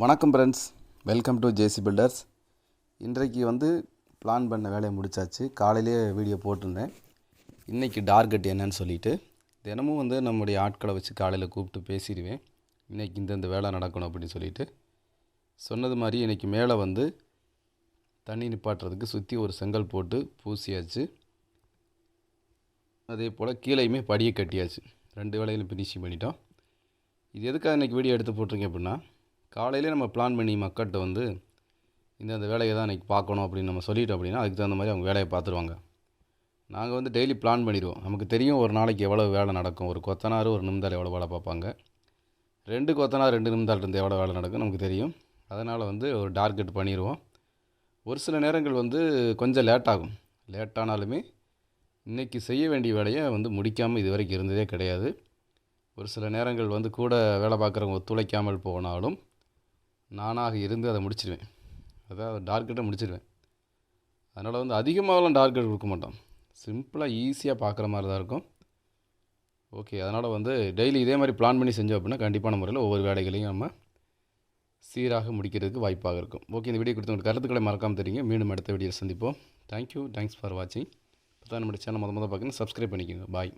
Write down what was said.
வணக்கம் friends welcome to JC builders இன்றைக்கு வந்து பிளான் பண்ண வேலையை முடிச்சாச்சு. காலையிலேயே வீடியோ போட்டிருந்தேன். இன்றைக்கி டார்கெட் என்னன்னு சொல்லிட்டு தினமும் வந்து நம்முடைய ஆட்களை வச்சு காலையில் கூப்பிட்டு பேசிடுவேன். இன்றைக்கி இந்தந்த வேலை நடக்கணும் அப்படின்னு சொல்லிட்டு சொன்னது மாதிரி இன்றைக்கி மேலே வந்து தண்ணி நிப்பாட்டுறதுக்கு சுற்றி ஒரு செங்கல் போட்டு பூசியாச்சு. அதே போல் கீழேயுமே படியை கட்டியாச்சு. ரெண்டு வேலையிலும் ஃபினிஷிங் பண்ணிட்டோம். இது எதுக்காக இன்றைக்கி வீடியோ எடுத்து போட்டிருக்கேன் அப்படின்னா காலையிலே நம்ம பிளான் பண்ணி மக்கள்கிட்ட வந்து இந்த அந்த வேலையை தான் இன்றைக்கி பார்க்கணும் அப்படின்னு நம்ம சொல்லிட்டோம் அப்படின்னா அதுக்கு தகுந்த மாதிரி அவங்க வேலையை பார்த்துருவாங்க. நாங்கள் வந்து டெய்லி பிளான் பண்ணிடுவோம். நமக்கு தெரியும் ஒரு நாளைக்கு எவ்வளோ வேலை நடக்கும். ஒரு கொத்தனார் ஒரு நிமிந்தால் எவ்வளோ வேலை பார்ப்பாங்க. ரெண்டு கொத்தனார் ரெண்டு நிமிந்தால் இருந்து எவ்வளோ வேலை நடக்கும் நமக்கு தெரியும். அதனால் வந்து ஒரு டார்கெட் பண்ணிடுவோம். ஒரு சில நேரங்கள் வந்து கொஞ்சம் லேட் ஆகும். இன்றைக்கி செய்ய வேண்டிய வேலையை வந்து முடிக்காமல் இது வரைக்கும் இருந்ததே கிடையாது. ஒரு சில நேரங்கள் வந்து கூட வேலை பார்க்குறவங்க ஒத்துழைக்காமல் போனாலும் நானாக இருந்து அதை முடிச்சிடுவேன் அதாவது டார்கெட்டை முடிச்சிடுவேன் அதனால் வந்து அதிகமாகலாம் டார்கெட் கொடுக்க மாட்டோம். சிம்பிளாக ஈஸியாக பார்க்குற மாதிரி தான் இருக்கும். ஓகே அதனால் வந்து டெய்லி இதே மாதிரி பிளான் பண்ணி செஞ்சோம் அப்படின்னா கண்டிப்பான முறையில் ஒவ்வொரு வேலைகளையும் நம்ம சீராக முடிக்கிறதுக்கு வாய்ப்பாக இருக்கும். ஓகே இந்த வீடியோ கொடுத்தவங்க கருத்துக்களை மறக்காமல் தெரியுங்க. மீண்டும் அடுத்த வீடியோ சந்திப்போம். தேங்க்யூ தேங்க்ஸ் ஃபார் வாட்சிங் இப்போ தான் நம்மளுடைய சேனல் மொதல் மொதல் பார்க்கணும். சப்ஸ்கிரைப் பண்ணிக்கோங்க. பாய்